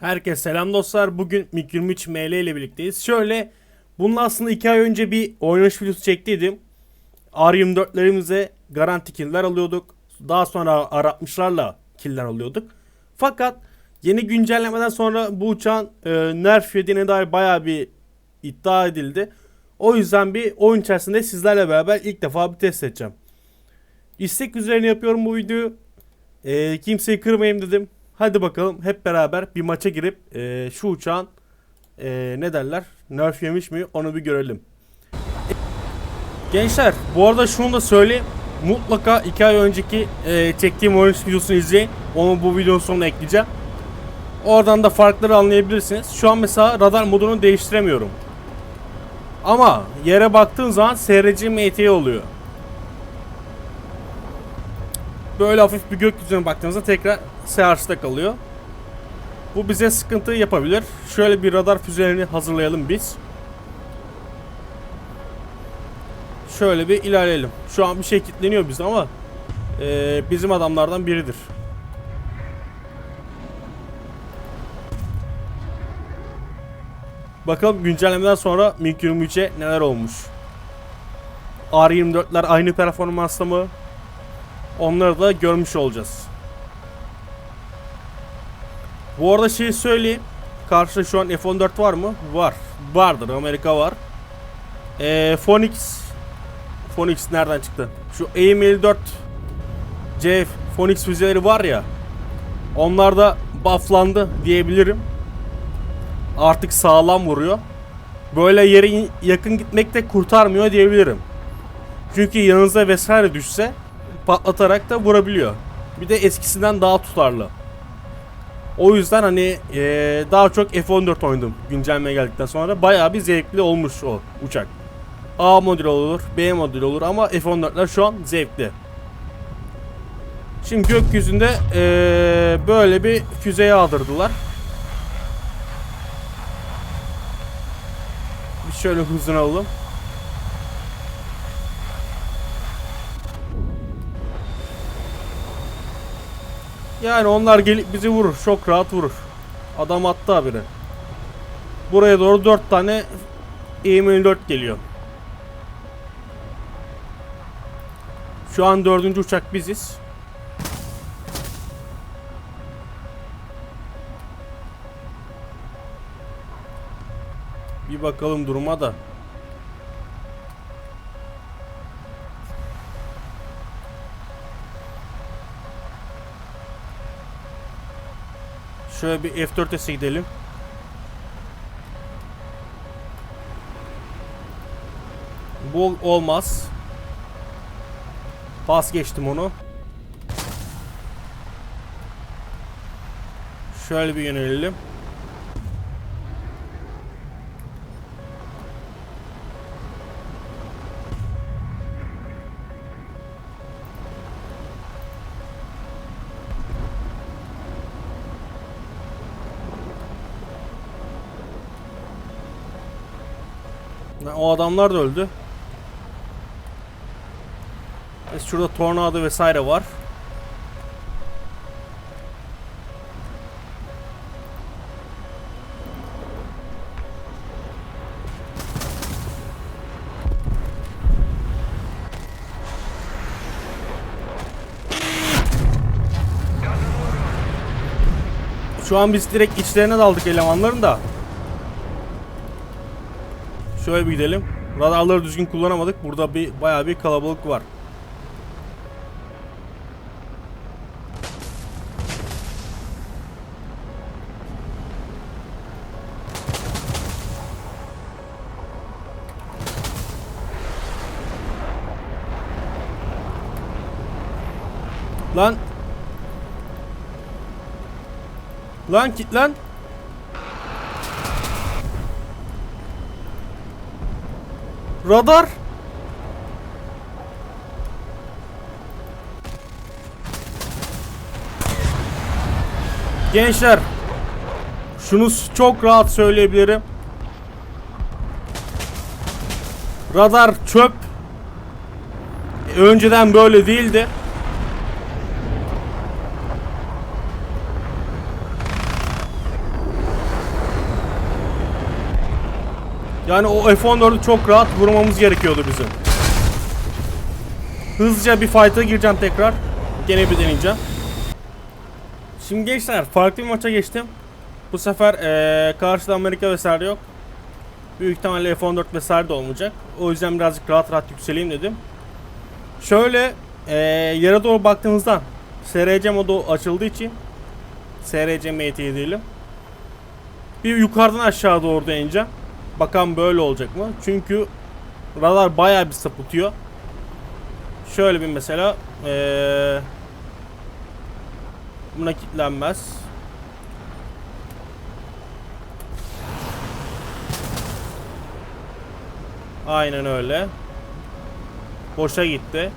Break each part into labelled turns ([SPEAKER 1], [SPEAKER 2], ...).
[SPEAKER 1] Herkese selam dostlar. Bugün MiG-23 ML ile birlikteyiz. Şöyle, bunun aslında 2 ay önce bir oynanış videosu çektiydim. R24'lerimize garanti killer alıyorduk. Daha sonra R60'larla killer alıyorduk. Fakat yeni güncellemeden sonra bu uçağın e, nerf yediğine dair baya bir iddia edildi. O yüzden bir oyun içerisinde sizlerle beraber ilk defa bir test edeceğim. İstek üzerine yapıyorum bu videoyu. E, kimseyi kırmayayım dedim. Hadi bakalım hep beraber bir maça girip e, şu uçağın e, ne derler nerf yemiş mi onu bir görelim. Gençler bu arada şunu da söyleyeyim. Mutlaka 2 ay önceki e, çektiğim oyun videosunu izleyin. Onu bu videonun sonuna ekleyeceğim. Oradan da farkları anlayabilirsiniz. Şu an mesela radar modunu değiştiremiyorum. Ama yere baktığın zaman SRC MT oluyor. Böyle hafif bir gökyüzüne baktığınızda tekrar seansda kalıyor. Bu bize sıkıntı yapabilir. Şöyle bir radar füzelerini hazırlayalım biz. Şöyle bir ilerleyelim. Şu an bir şey kilitleniyor bize ama eee, bizim adamlardan biridir. Bakalım güncellemeden sonra MiG-23'e neler olmuş. R24'ler aynı performansta mı? Onları da görmüş olacağız. Bu arada şeyi söyleyeyim. Karşıda şu an F-14 var mı? Var. Vardır. Amerika var. Ee, Phoenix Phoenix nereden çıktı? Şu AIM-54 CF Phoenix füzeleri var ya. Onlar da bufflandı diyebilirim. Artık sağlam vuruyor. Böyle yere yakın gitmek de kurtarmıyor diyebilirim. Çünkü yanınıza vesaire düşse patlatarak da vurabiliyor. Bir de eskisinden daha tutarlı. O yüzden hani eee, daha çok F14 oynadım güncelleme geldikten sonra. Bayağı bir zevkli olmuş o uçak. A modül olur, B modül olur ama F14'ler şu an zevkli. Şimdi gökyüzünde eee, böyle bir füze yağdırdılar. Bir şöyle hızını alalım. Yani onlar gelip bizi vurur. Çok rahat vurur. Adam attı habire. Buraya doğru 4 tane EM54 geliyor. Şu an dördüncü uçak biziz. Bir bakalım duruma da. Şöyle bir F4S'e gidelim. Bu olmaz. Pas geçtim onu. Şöyle bir yönelelim. O adamlar da öldü. Evet, Şurada tornado vesaire var. Şu an biz direkt içlerine daldık elemanların da. Şöyle bir gidelim. Radarları düzgün kullanamadık. Burada bir bayağı bir kalabalık var. Lan. Lan git Radar. Gençler. Şunu çok rahat söyleyebilirim. Radar çöp. Önceden böyle değildi. Yani o F-14'ü çok rahat vurmamız gerekiyordu bizim. Hızlıca bir fight'a gireceğim tekrar. Gene bir deneyeceğim. Şimdi gençler farklı bir maça geçtim. Bu sefer eee karşıda Amerika vesaire yok. Büyük ihtimalle F-14 vesaire de olmayacak. O yüzden birazcık rahat rahat yükseleyim dedim. Şöyle eee yere doğru baktığımızda SRC modu açıldığı için SRC MT diyelim. Bir yukarıdan aşağı doğru ineceğim. Bakalım böyle olacak mı? Çünkü radar bayağı bir sapıtıyor. Şöyle bir mesela eee buna kilitlenmez. Aynen öyle. Boşa gitti.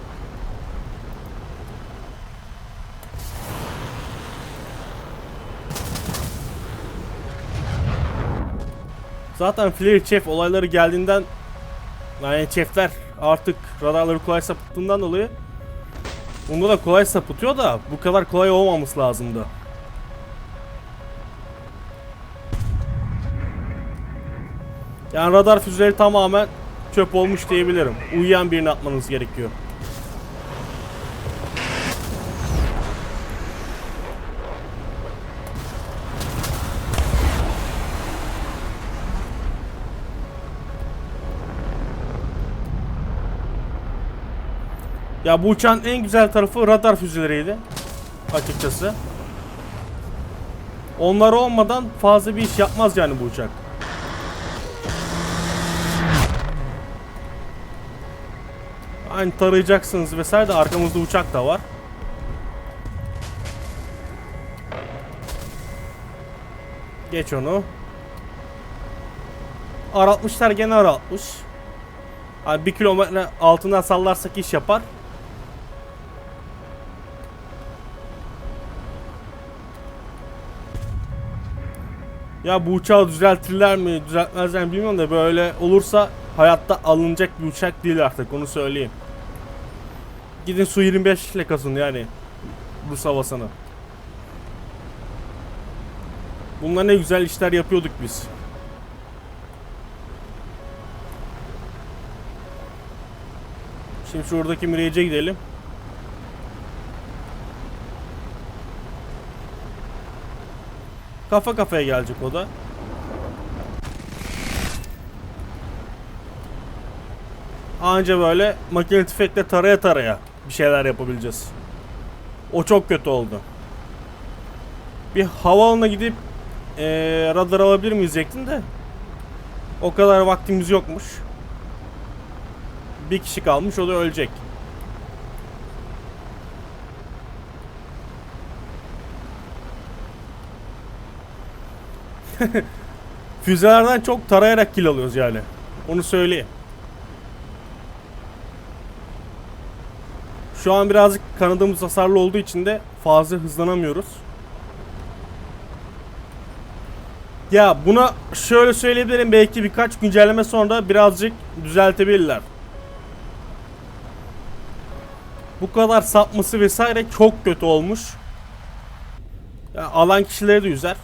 [SPEAKER 1] Zaten Flare Chef olayları geldiğinden yani chefler artık radarları kolay sapıttığından dolayı Bunda da kolay sapıtıyor da bu kadar kolay olmaması lazımdı. Yani radar füzeleri tamamen çöp olmuş diyebilirim. Uyuyan birini atmanız gerekiyor. Ya bu uçağın en güzel tarafı radar füzeleriydi. Açıkçası. Onlar olmadan fazla bir iş yapmaz yani bu uçak. Hani tarayacaksınız vesaire de arkamızda uçak da var. Geç onu. R60'lar gene R60. Hani bir kilometre altından sallarsak iş yapar. Ya bu uçağı düzeltirler mi, düzeltmezler mi bilmiyorum da böyle olursa hayatta alınacak bir uçak değil artık onu söyleyeyim. Gidin Su 25 ile kasın yani Rus havasını. Bunlar ne güzel işler yapıyorduk biz. Şimdi şuradaki Mirage'e gidelim. Kafa kafaya gelecek o da. Anca böyle makine tüfekle taraya taraya bir şeyler yapabileceğiz. O çok kötü oldu. Bir havaalanına gidip eee radar alabilir miyiz diyecektim de. O kadar vaktimiz yokmuş. Bir kişi kalmış o da ölecek. Füzelerden çok tarayarak kill alıyoruz yani. Onu söyleyeyim. Şu an birazcık kanadımız hasarlı olduğu için de fazla hızlanamıyoruz. Ya buna şöyle söyleyebilirim belki birkaç güncelleme sonra birazcık düzeltebilirler. Bu kadar sapması vesaire çok kötü olmuş. Ya alan kişileri de üzer.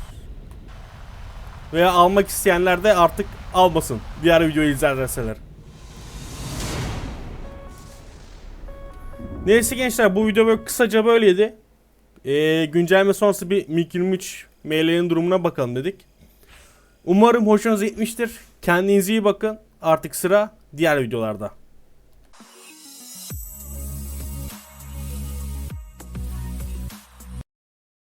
[SPEAKER 1] Veya almak isteyenler de artık almasın. Diğer videoyu izlerseler. Neyse gençler bu video böyle kısaca böyleydi. Ee, güncelleme sonrası bir MiG-23 ML'nin durumuna bakalım dedik. Umarım hoşunuza gitmiştir. Kendinize iyi bakın. Artık sıra diğer videolarda.